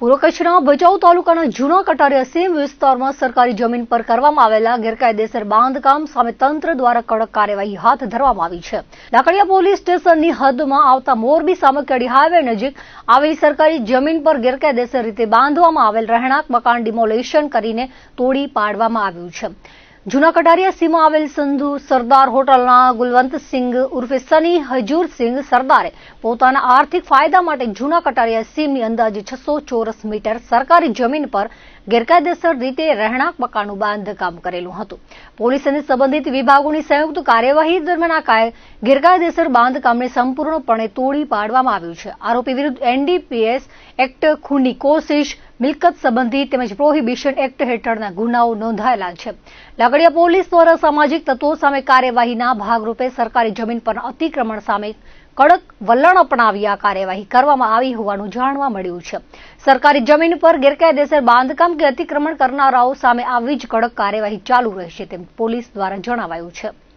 પૂર્વ કચ્છના ભચાઉ તાલુકાના જૂના કટારી સીમ વિસ્તારમાં સરકારી જમીન પર કરવામાં આવેલા ગેરકાયદેસર બાંધકામ સામે તંત્ર દ્વારા કડક કાર્યવાહી હાથ ધરવામાં આવી છે. લાકડિયા પોલીસ સ્ટેશનની હદમાં આવતા મોરબી સામકડી હાઈવે નજીક આવેલી સરકારી જમીન પર ગેરકાયદેસર રીતે બાંધવામાં આવેલ રહેણાંક મકાન ડિમોલેશન કરીને તોડી પાડવામાં આવ્યું છે. જૂના કટારિયા સીમા આવેલ સંધુ સરદાર હોટલના ગુલવંતસિંહ ઉર્ફે સની હજૂરસિંહ સરદારે પોતાના આર્થિક ફાયદા માટે જૂના કટારિયા સીમની અંદાજે છસો ચોરસ મીટર સરકારી જમીન પર ગેરકાયદેસર રીતે રહેણાંક મકાનનું બાંધકામ કરેલું હતું. પોલીસ અને સંબંધિત વિભાગોની સંયુક્ત કાર્યવાહી દરમિયાન આ કાય- ગેરકાયદેસર બાંધકામને સંપૂર્ણપણે તોડી પાડવામાં આવ્યું છે. આરોપી વિરુદ્ધ એનડીપીએસ એક્ટ ખૂનની કોશિશ, મિલકત સંબંધી તેમજ પ્રોહિબિશન એક્ટ હેઠળના ગુનાઓ નોંધાયેલા છે. લાગડિયા પોલીસ દ્વારા સામાજિક તત્વો સામે કાર્યવાહીના ભાગરૂપે સરકારી જમીન પર અતિક્રમણ સામે કડક વલણ અપનાવી આ કાર્યવાહી કરવામાં આવી હોવાનું જાણવા મળ્યું છે. સરકારી જમીન પર ગેરકાયદેસર બાંધકામ કે અતિક્રમણ કરનારાઓ સામે આવી જ કડક કાર્યવાહી ચાલુ રહેશે તેમ પોલીસ દ્વારા જણાવાયું છે.